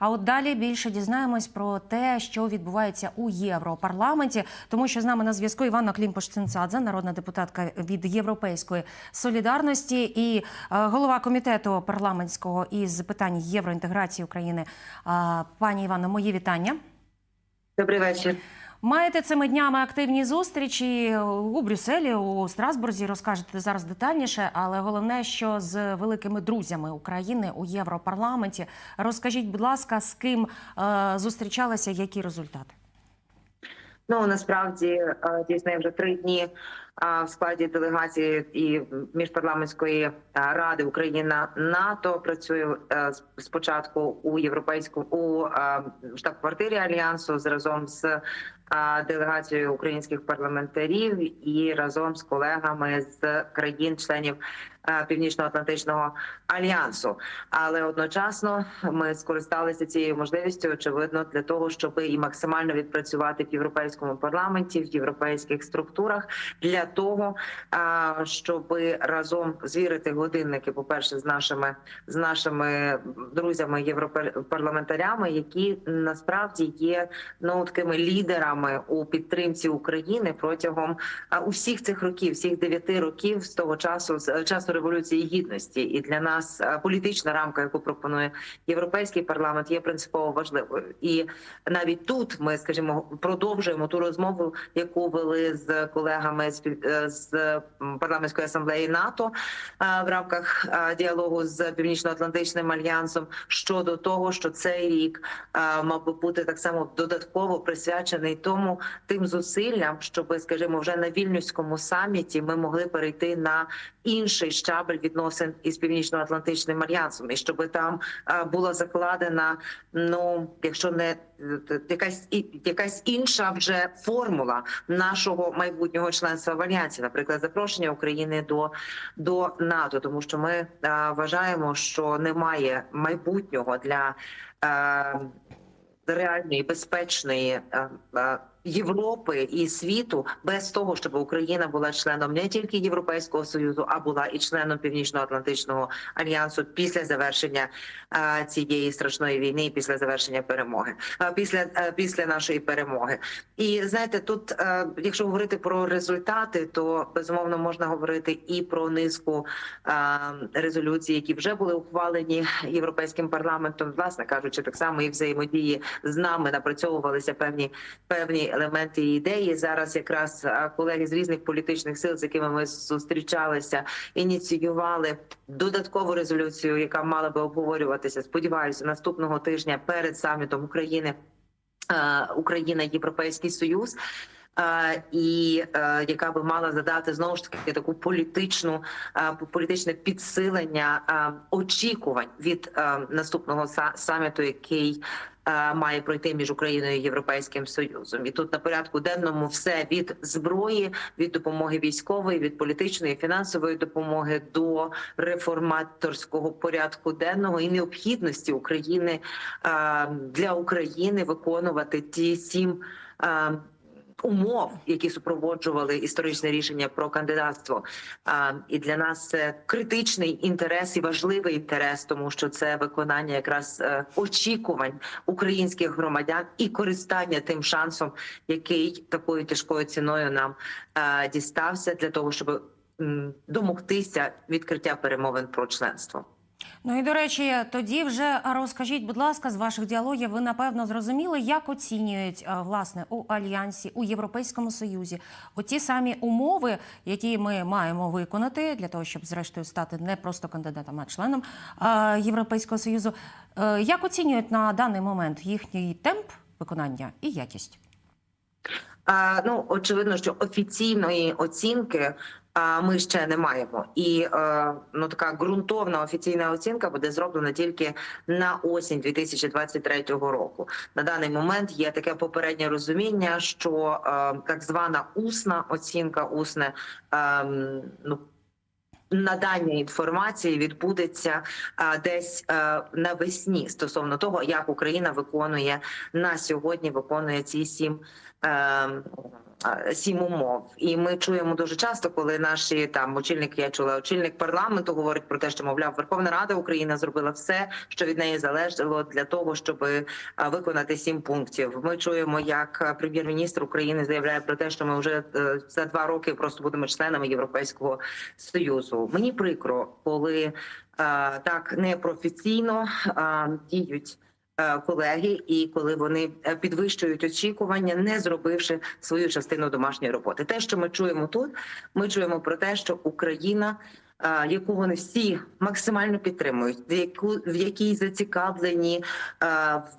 А от далі більше дізнаємось про те, що відбувається у Європарламенті, тому що з нами на зв'язку Іванна Клімпош-Цинцадзе, народна депутатка від Європейської солідарності, і е, голова комітету парламентського із питань євроінтеграції України. Пані Івано, мої вітання. Добрий вечір. Маєте цими днями активні зустрічі у Брюсселі, у Страсбурзі. Розкажете зараз детальніше, але головне, що з великими друзями України у Європарламенті. Розкажіть, будь ласка, з ким е, зустрічалися, які результати? Ну насправді е, дійсно вже три дні е, в складі делегації і міжпарламентської ради Україна НАТО працюю е, спочатку у європейському у штаб-квартирі альянсу разом з делегацією українських парламентарів і разом з колегами з країн-членів е, Північно-Атлантичного альянсу. Але одночасно ми скористалися цією можливістю, очевидно, для того, щоб і максимально відпрацювати в європейському парламенті, в європейських структурах, для того, щоб разом звірити годинники, по перше, з нашими з нашими друзями європарламентарями, які насправді є ну такими лідерами у підтримці України протягом усіх цих років, всіх дев'яти років з того часу з часу революції гідності, і для нас політична рамка, яку пропонує європейський парламент, є принципово важливою. І навіть тут ми, скажімо, продовжуємо ту розмову, яку вели з колегами з е, парламентської асамблеї НАТО е, в рамках е, діалогу з північно-атлантичним альянсом щодо того, що цей рік е, мав би бути так само додатково присвячений тому тим зусиллям, щоб, скажімо, вже на вільнюському саміті ми могли перейти на інший щабель відносин із північно-атлантичним альянсом, і щоб там е, була закладена, ну якщо не е, якась якась інша вже формула нашого майбутнього членства в альянсі, наприклад, запрошення України до, до НАТО, тому що ми е, вважаємо, що немає майбутнього для реальної безпечної е, е, Європи і світу без того, щоб Україна була членом не тільки Європейського союзу, а була і членом Північно-Атлантичного альянсу після завершення цієї страшної війни, і після завершення перемоги, е, після е, після нашої перемоги. І знаєте, тут, е, якщо говорити про результати, то безумовно можна говорити і про низку резолюцій, які вже були ухвалені європейським парламентом, власне кажучи, так само і взаємодії з нами напрацьовувалися певні певні елементи ідеї. Зараз якраз колеги з різних політичних сил, з якими ми зустрічалися, ініціювали додаткову резолюцію, яка мала би обговорюватися. Сподіваюся, наступного тижня перед самітом України. Україна, Європейський Союз, і е, яка би мала задати знову ж таки таку політичну політичне підсилення очікувань від наступного саміту, який має пройти між Україною і Європейським Союзом. І тут на порядку денному все від зброї, від допомоги військової, від політичної фінансової допомоги до реформаторського порядку денного і необхідності України е, для України виконувати ті сім. Умов, які супроводжували історичне рішення про кандидатство, а, і для нас це критичний інтерес і важливий інтерес, тому що це виконання якраз е, очікувань українських громадян і користання тим шансом, який такою тяжкою ціною нам е, дістався, для того, щоб домогтися відкриття перемовин про членство. Ну і до речі, тоді вже розкажіть, будь ласка, з ваших діалогів ви напевно зрозуміли, як оцінюють власне у альянсі у Європейському Союзі оті самі умови, які ми маємо виконати для того, щоб зрештою стати не просто кандидатом, а членом Європейського союзу. Е, Як оцінюють на даний момент їхній темп виконання і якість? Ну очевидно, що офіційної оцінки ми ще не маємо, і е, ну така ґрунтовна офіційна оцінка буде зроблена тільки на осінь 2023 року. На даний момент є таке попереднє розуміння, що е, так звана усна оцінка, усне е, ну надання інформації відбудеться десь навесні стосовно того, як Україна виконує на сьогодні, виконує ці сім. ем, Сім умов, і ми чуємо дуже часто, коли наші там очільники, я чула, очільник парламенту говорить про те, що мовляв Верховна Рада України зробила все, що від неї залежало для того, щоб виконати сім пунктів. Ми чуємо, як прем'єр-міністр України заявляє про те, що ми вже е, за два роки просто будемо членами Європейського союзу. Мені прикро, коли е, так непрофесійно е, діють. е, Колеги, і коли вони е, підвищують очікування, не зробивши свою частину домашньої роботи, те, що ми чуємо тут, ми чуємо про те, що Україна, яку вони всі максимально підтримують, в яку в якій зацікавлені е,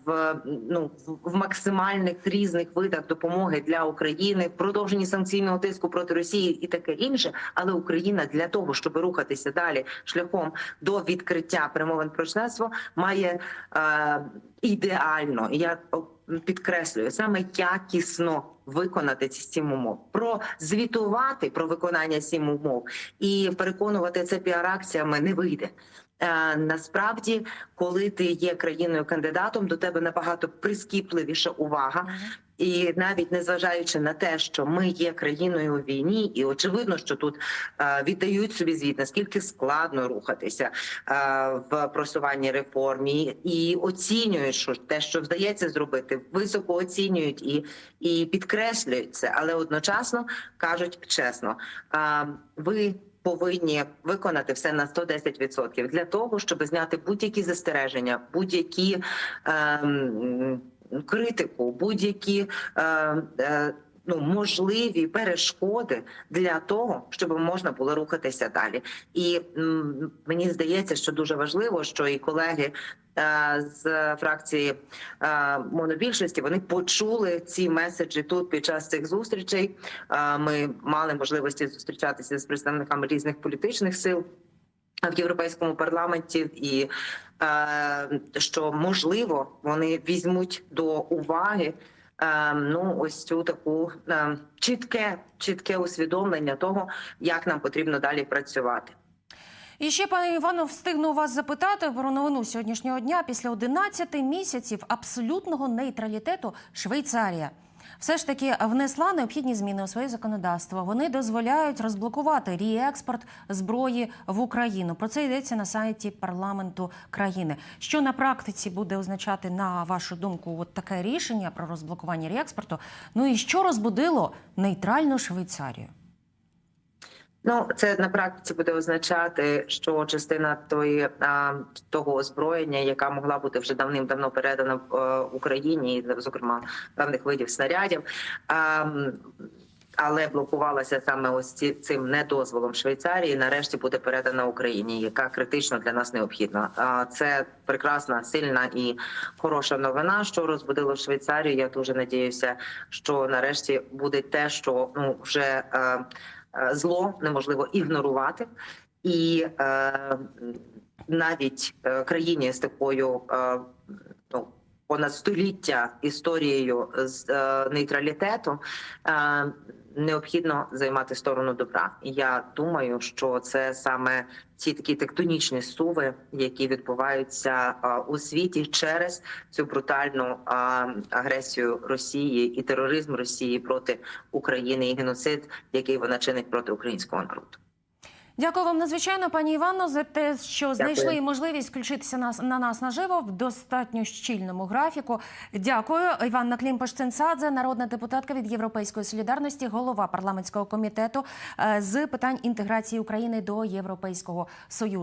в ну в- максимальних різних видах допомоги для України, в продовженні санкційного тиску проти Росії і таке інше. Але Україна для того, щоб рухатися далі шляхом до відкриття перемовин про членство, має е, ідеально я підкреслюю саме якісно виконати ці сім умов, прозвітувати про виконання сім умов і переконувати це піар-акціями не вийде. Е, Насправді, коли ти є країною кандидатом, до тебе набагато прискіпливіша увага, і навіть незважаючи на те, що ми є країною у війні, і очевидно, що тут е, віддають собі звіт, наскільки складно рухатися е, в просуванні реформ, і, і оцінюють, що те, що вдається зробити, високо оцінюють і, і підкреслюють це, але одночасно кажуть чесно, е, ви. Повинні виконати все на 110% для того, щоб зняти будь-які застереження, будь-які ем, критику, будь-які е, е, ну можливі перешкоди для того, щоб можна було рухатися далі. І мені здається, що дуже важливо, що і колеги. е, З фракції монобільшості вони почули ці меседжі тут під час цих зустрічей. Ми мали можливості зустрічатися з представниками різних політичних сил в європейському парламенті, і що можливо вони візьмуть до уваги. е, Ну, ось цю таку е, чітке, чітке усвідомлення того, як нам потрібно далі працювати. І ще, пане Івано, встигну вас запитати про новину сьогоднішнього дня. Після 11 місяців абсолютного нейтралітету Швейцарія все ж таки внесла необхідні зміни у своє законодавство. Вони дозволяють розблокувати реекспорт зброї в Україну. Про це йдеться на сайті парламенту країни. Що на практиці буде означати, на вашу думку, от таке рішення про розблокування реекспорту? Ну і що розбудило нейтральну Швейцарію? Ну, це на практиці буде означати, що частина тої того озброєння, яка могла бути вже давним-давно передана в е, Україні, зокрема певних видів снарядів. Але блокувалася саме ось ці, цим недозволом Швейцарії. Нарешті буде передана Україні, яка критично для нас необхідна. Це прекрасна, сильна і хороша новина, що розбудило Швейцарію. Я дуже надіюся, що нарешті буде те, що ну вже. Е, зло неможливо ігнорувати, і е, навіть е, країні з такою ну понад століття історією з нейтралітету. Е, Необхідно займати сторону добра. І Я думаю, що це саме ці такі тектонічні суви, які відбуваються у світі через цю брутальну агресію Росії і тероризм Росії проти України і геноцид, який вона чинить проти українського народу. Дякую вам надзвичайно, пані Івано, за те, що знайшли Дякую. можливість включитися нас на нас наживо в достатньо щільному графіку. Дякую, Іванна Клімпош цинцадзе народна депутатка від Європейської солідарності, голова парламентського комітету е, з питань інтеграції України до Європейського союзу.